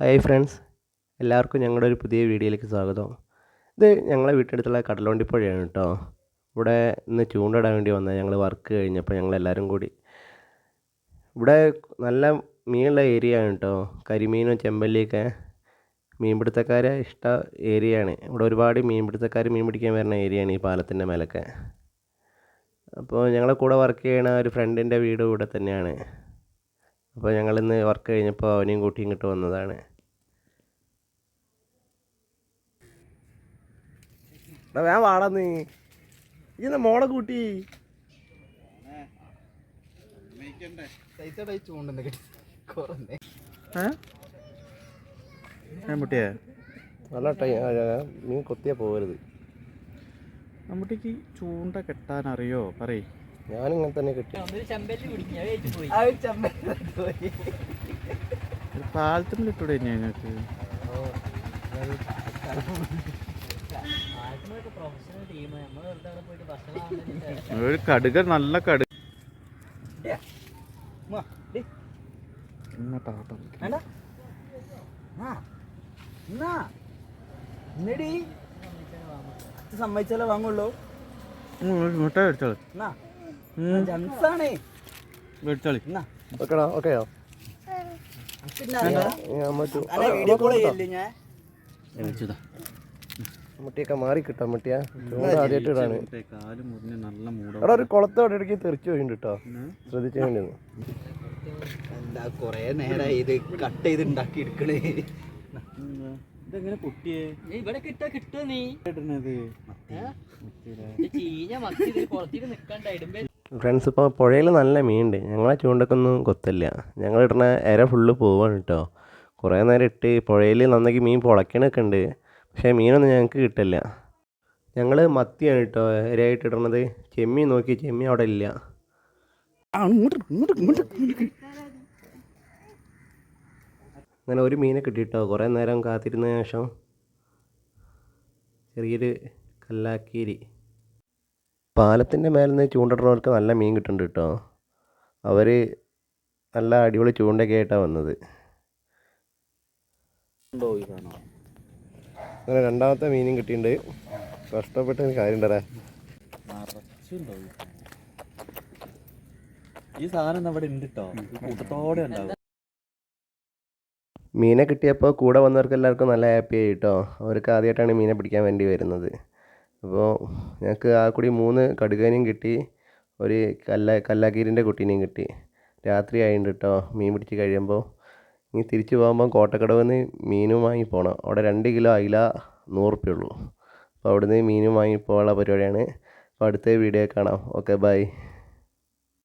Hi friends എല്ലാവർക്കും ഞങ്ങളുടെ ഒരു പുതിയ വീഡിയോയിലേക്ക് സ്വാഗതം. ഇത് ഞങ്ങളെ വീട്ടിനടുത്തുള്ള കടലോണ്ടിപ്പുഴയാണ് കേട്ടോ. ഇവിടെ ഇന്ന് ചൂണ്ടയിടാൻ വേണ്ടി വന്നത്. ഞങ്ങൾ വർക്ക് കഴിഞ്ഞപ്പോൾ ഞങ്ങൾ എല്ലാവരും കൂടി. ഇവിടെ നല്ല മീനുള്ള ഏരിയ ആണ് കേട്ടോ. കരിമീനും ചെമ്പല്ലിയൊക്കെ മീൻപിടുത്തക്കാരെ ഇഷ്ട ഏരിയയാണ് ഇവിടെ ഒരുപാട് മീൻപിടുത്തക്കാർ മീൻ പിടിക്കാൻ വരുന്ന ഏരിയയാണ് ഈ പാലത്തിന്റെ മേലൊക്കെ. അപ്പോൾ ഞങ്ങളെ കൂടെ വർക്ക് ചെയ്യണ ഒരു ഫ്രണ്ടിന്റെ വീട് ഇവിടെ തന്നെയാണ്. അപ്പോൾ ഞങ്ങളിന്ന് വർക്ക് കഴിഞ്ഞപ്പോൾ അവനെയും കൂട്ടി ഇങ്ങോട്ട് വന്നതാണ്. ഞാൻ വാടന്ന് ഇന്ന് മോളെ കൂട്ടി? മമ്മൂട്ടിയെ നല്ല ടൈം മീൻ കൊത്തിയാ പോകരുത്. മമ്മൂട്ടിക്ക് ചൂണ്ട കെട്ടാൻ അറിയോ പറയ്. ഞാനിങ്ങനെ തന്നെ കിട്ടി. പാലത്തിൽ ഇട്ടൂടെ ഞങ്ങൾക്ക് ഒരു കടുക നല്ല കടുക. സമ്മതിച്ചാലേ വാങ്ങുള്ളൂ. മുട്ട മേടിച്ചോളി ഓക്കെയോ? മുട്ടിയൊക്കെ മാറി കിട്ടാം മുട്ടിയാ ആദ്യമായിട്ട് ഇടാണ് കാൽ മുറിഞ്ഞ് നല്ല മൂട എടാ ഒരു കുളത്തോടെ ഇടയ്ക്ക് തെറിച്ചു പോയിട്ടുണ്ട് കേട്ടോ ശ്രദ്ധിച്ചു വേണ്ടി എന്താ കൊറേ നേരായി ഇത് കട്ട് ചെയ്ത് ഉണ്ടാക്കി എടുക്കണേ. ഇതെങ്ങനെ പൊട്ടിയേ? ഇവിടെ കിട്ടാ കിട്ടുക നീ. ഇടണത്. ഇത് ചീഞ്ഞ മത്തി കുളത്തിട്ട് നിക്കണ്ട ഇടുമ്പോ ഫ്രണ്ട്സ് ഇപ്പോൾ പുഴയിൽ നല്ല മീനുണ്ട്. ഞങ്ങളെ ചൂണ്ടക്കൊന്നും കൊത്തില്ല. ഞങ്ങൾ ഇടണ ഇര ഫുള്ള് പോവാണ് കേട്ടോ കുറേ നേരം ഇട്ട് പുഴയിൽ നന്നാക്കി മീൻ പൊളയ്ക്കണൊക്കെ ഉണ്ട്. പക്ഷേ മീനൊന്നും ഞങ്ങൾക്ക് കിട്ടില്ല. ഞങ്ങൾ മത്തിയാണ് കേട്ടോ ഇരയായിട്ട് ഇടണത് ചെമ്മി നോക്കി. ചെമ്മി അവിടെ ഇല്ല. അങ്ങനെ ഒരു മീനെ കിട്ടിയിട്ടോ കുറേ നേരം കാത്തിരുന്ന ശേഷം ചെറിയൊരു കല്ലാക്കീരി. പാലത്തിന്റെ മേലെ നിന്ന് ചൂണ്ടിടുന്നവർക്ക് നല്ല മീൻ കിട്ടുന്നുണ്ട് കേട്ടോ. അവർ നല്ല അടിപൊളി ചൂണ്ടയൊക്കെ ആയിട്ടാണ് വന്നത്. അങ്ങനെ രണ്ടാമത്തെ മീനും കിട്ടിയിട്ടുണ്ട് കഷ്ടപ്പെട്ട് കാര്യം ഈ സാധനം അവിടെ ഉണ്ട് കേട്ടോ. കൂട്ടത്തോടെ ഉണ്ടാവും. മീനെ കിട്ടിയപ്പോൾ കൂടെ വന്നവർക്ക് എല്ലാവർക്കും നല്ല ഹാപ്പി ആയി കേട്ടോ. അവർക്ക് ആദ്യമായിട്ടാണ് മീനെ പിടിക്കാൻ വേണ്ടി വരുന്നത്. അപ്പോൾ ഞങ്ങൾക്ക് ആ കൂടി മൂന്ന് കടുകനെയും കിട്ടി ഒരു കല്ല കല്ലാക്കീരിന്റെ കുട്ടീനെയും കിട്ടി. രാത്രി ആയിട്ടുണ്ട് കേട്ടോ മീൻ പിടിച്ച് കഴിയുമ്പോൾ. ഇനി തിരിച്ചു പോകുമ്പോൾ കോട്ടക്കടവ് നിന്ന് മീനും വാങ്ങി പോകണം അവിടെ രണ്ട് കിലോ അയില നൂറുപ്യ ഉള്ളൂ. അപ്പോൾ അവിടുന്ന് മീനും വാങ്ങി പോകാനുള്ള പരിപാടിയാണ്. അപ്പോൾ അടുത്ത വീഡിയോ കാണാം. Okay bye.